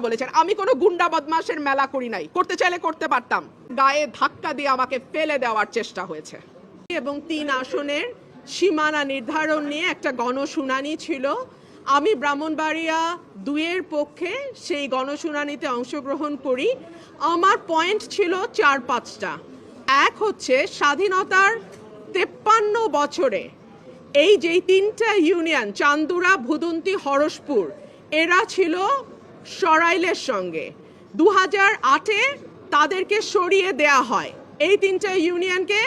বলেছেন। আমি কোনো গুন্ডা বদমাশের মেলা করি নাই। করতে চাইলে করতে পারতাম। গায়ে ধাক্কা দিয়ে আমাকে ফেলে দেওয়ার চেষ্টা হয়েছে। এবং তিন আসনের সীমানা নির্ধারণ নিয়ে একটা গণশুনানি ছিল। আমি ব্রাহ্মণবাড়িয়া দুইয়ের পক্ষে সেই গণশুনানিতে অংশগ্রহণ করি। আমার পয়েন্ট ছিল চার পাঁচটা। এক হচ্ছে স্বাধীনতার তেপ্পান্ন বছরে এই যেই তিনটা ইউনিয়ন, চান্দুরা, ভুদন্তি, হরসপুর, এরা ছিল সরাইলের সঙ্গে। দু হাজার আটে তাদেরকে সরিয়ে দেয়া হয়। এই তিনটা ইউনিয়নকে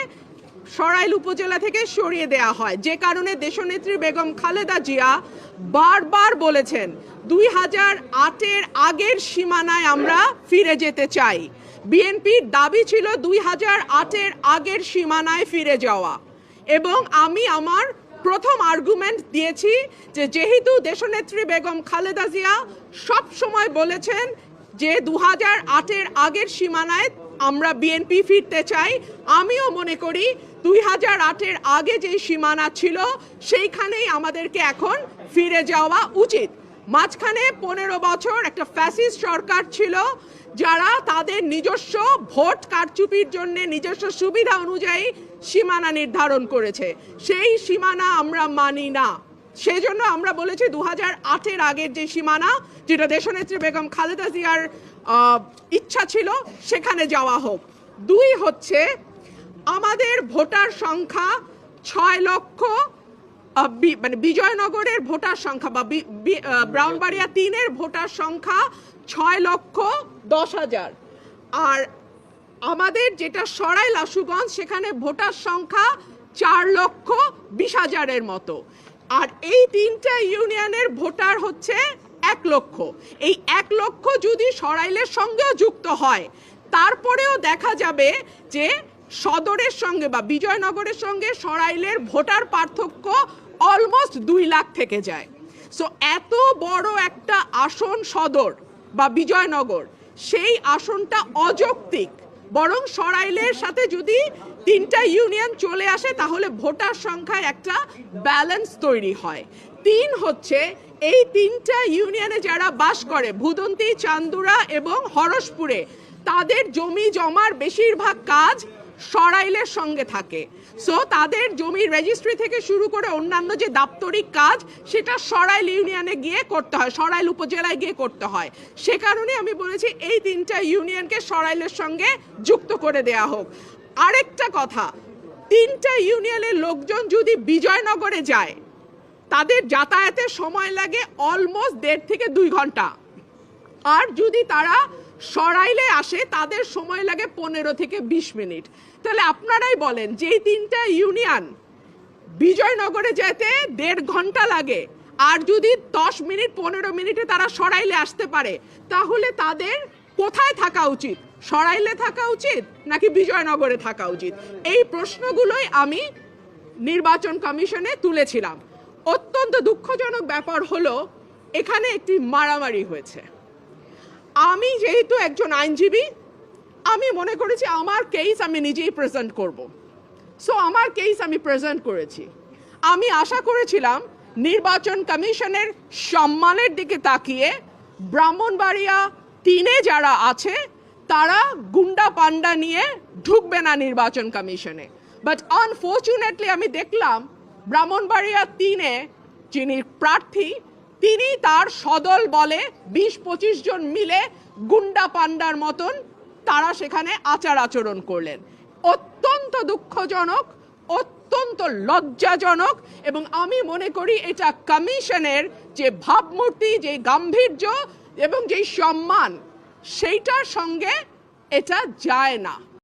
সরাইল উপজেলা থেকে সরিয়ে দেয়া হয়। যে কারণে দেশনেত্রী বেগম খালেদা জিয়া বারবার বলেছেন দুই হাজার আটের আগের সীমানায় আমরা ফিরে যেতে চাই। বিএনপির দাবি ছিল দুই হাজার আটের আগের সীমানায় ফিরে যাওয়া। এবং আমি আমার প্রথম আর্গুমেন্ট দিয়েছি যে যেহেতু দেশনেত্রী বেগম খালেদা জিয়া সব সময় বলেছেন যে দু হাজার আটের আগের সীমানায় আমরা বিএনপি ফিরতে চাই, আমিও মনে করি দুই হাজার আটের আগে যে সীমানা ছিল সেইখানেই আমাদেরকে এখন ফিরে যাওয়া উচিত। মাঝখানে পনেরো বছর একটা ফ্যাসিস্ট সরকার ছিল যারা তাদের নিজস্ব ভোট কারচুপির জন্য নিজস্ব সুবিধা অনুযায়ী সীমানা নির্ধারণ করেছে। সেই সীমানা আমরা মানি না। সেজন্য আমরা বলেছি দু হাজার আটের আগের যে সীমানা, যেটা দেশনেত্রী বেগম খালেদা জিয়ার ইচ্ছা ছিল, সেখানে যাওয়া হোক। দুই হচ্ছে, আমাদের ভোটার সংখ্যা ছয় লক্ষ মানে বিজয়নগরের ভোটার সংখ্যা বা ব্রাউনবাড়িয়া তিনের ভোটার সংখ্যা ছয় লক্ষ দশ হাজার। আর আমাদের যেটা সরাইল আশুগঞ্জ সেখানে ভোটার সংখ্যা চার লক্ষ বিশ হাজারের মতো। আর এই তিনটা ইউনিয়নের ভোটার হচ্ছে এক লক্ষ। এই এক লক্ষ যদি সরাইলের সঙ্গেও যুক্ত হয় তারপরেও দেখা যাবে যে সদরের সঙ্গে বা বিজয়নগরের সঙ্গে সরাইলের ভোটার পার্থক্য অলমোস্ট দুই লাখ থেকে যায়। সো এত বড় একটা আসন সদর বা বিজয়নগর, সেই আসনটা অযৌক্তিক। বরং সরাইলের সাথে যদি তিনটা ইউনিয়ন চলে আসে, তাহলে ভোটার সংখ্যায় একটা ব্যালেন্স তৈরি হয়। তিন হচ্ছে, এই তিনটা ইউনিয়নে যারা বাস করে, ভুদন্তি, চান্দুরা এবং হরসপুরে, তাদের জমি জমার বেশিরভাগ কাজ সরাইলের সঙ্গে থাকে। সো তাদের জমির রেজিস্ট্রি থেকে শুরু করে অন্যান্য যে দাপ্তরিক কাজ, সেটা সরাইল ইউনিয়নে গিয়ে করতে হয়, সরাইল উপজেলায় গিয়ে করতে হয়। সে কারণে আমি বলেছি, এই তিনটা ইউনিয়নকে সরাইলের সঙ্গে যুক্ত করে দেয়া হোক। আরেকটা কথা, তিনটা ইউনিয়নের লোকজন যদি বিজয়নগরে যায়, তাদের যাতায়াতের সময় লাগে অলমোস্ট দেড় থেকে দুই ঘণ্টা। আর যদি তারা সরাইলে আসে, তাদের সময় লাগে পনেরো থেকে বিশ মিনিট। তাহলে আপনারাই বলেন যে তিনটা ইউনিয়ন বিজয়নগরে যেতে দেড় ঘণ্টা লাগে। আর যদি দশ মিনিট, পনেরো মিনিটে তারা সরাইলে আসতে পারে, তাহলে তাদের কোথায় থাকা উচিত? সরাইলে থাকা উচিত নাকি বিজয়নগরে থাকা উচিত? এই প্রশ্নগুলোই আমি নির্বাচন কমিশনে তুলেছিলাম। অত্যন্ত দুঃখজনক ব্যাপার হলো, এখানে একটি মারামারি হয়েছে। আমি যেহেতু একজন আইনজীবী, আমি মনে করেছি আমার কেস আমি নিজেই প্রেজেন্ট করব। সো আমার কেস আমি প্রেজেন্ট করেছি। আমি আশা করেছিলাম নির্বাচন কমিশনের সম্মানের দিকে তাকিয়ে ব্রাহ্মণবাড়িয়া তিনে যারা আছে, তারা গুন্ডা পান্ডা নিয়ে ঢুকবে না নির্বাচন কমিশনে। বাট আনফর্চুনেটলি আমি দেখলাম ব্রাহ্মণবাড়িয়া তিনে যিনি প্রার্থী তিনি তার সদল বলে বিশ পঁচিশ জন মিলে গুন্ডা পান্ডার মতন তারা সেখানে আচার আচরণ করলেন। অত্যন্ত দুঃখজনক, অত্যন্ত লজ্জাজনক এবং আমি মনে করি এটা কমিশনের যে ভাবমূর্তি, যে গাম্ভীর্য এবং যেই সম্মান, সেইটার সঙ্গে এটা যায় না।